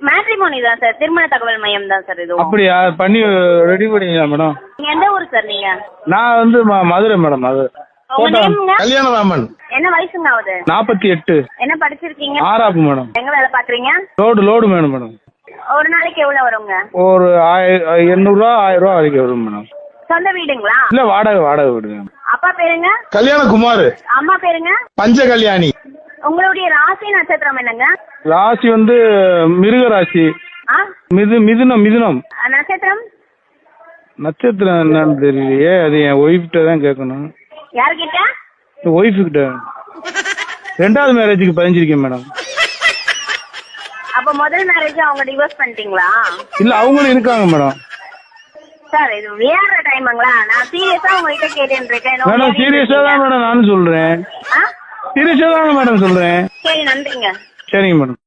Matrimony தான் sir திருமண தகவல் மையம் தான் சார் இது அப்படியா? பண்ணி ரெடி பண்ணிக்கலாம் மேடம் நீங்க எந்த ஊர் சார் நீங்க? நான் வந்து ம- மதுரை மேடம் மதுரை உங்க கோட்டை நேம்ங்க கல்யாணராமன். என்ன வயசுங்க ஆகுது நாற்பத்தி எட்டு. என்ன படிச்சிருக்கீங்க? ஆறாப்பு மேடம் எங்க வேலை பாக்குறீங்க? லோடு லோடு வேணும் மேடம் ஒரு நாளைக்கு எவ்வளவு வருங்க? ஒரு ஆயிர எண்ணூறுரூவா ஆயிரம் ரூபா வரைக்கும் வரும் மேடம் சொந்த வீடுங்களா? இல்லை வாடகை வாடகை விடுங்க அப்பா பேருங்க? கல்யாணகுமார். அம்மா பேருங்க? பஞ்ச கல்யாணி உங்களுடைய ராசி நட்சத்திரம் என்னங்க? ராசி வந்து மிருக ராசி ஆ? மிது மிதுனம் மிதுனம். நட்சத்திரம்? நட்சத்திரம் என்னன்னு தெரியலையே அது என் ஒய்ஃப்கிட்ட தான் கேட்கணும். யார்கிட்ட? ஒய்ஃபு கிட்ட ரெண்டாவது மேரேஜுக்கு பதிஞ்சிருக்கேன் மேடம். அப்ப முதல் மேரேஜ் அவங்க டிவோர்ஸ் பண்ணிட்டீங்களா? இல்லை அவங்களும் இருக்காங்க மேடம். சார் இது விளையாடுற டைமுங்களா நான் சீரியஸா உங்ககிட்ட கேட்டுட்டு இருக்கேன். மேடம் சீரியஸாக தான் மேடம் நானும் சொல்கிறேன் ஆ? சீரியஸாக தாங்க மேடம் சொல்கிறேன் சரி நன்றிங்க. சரிங்க மேடம்.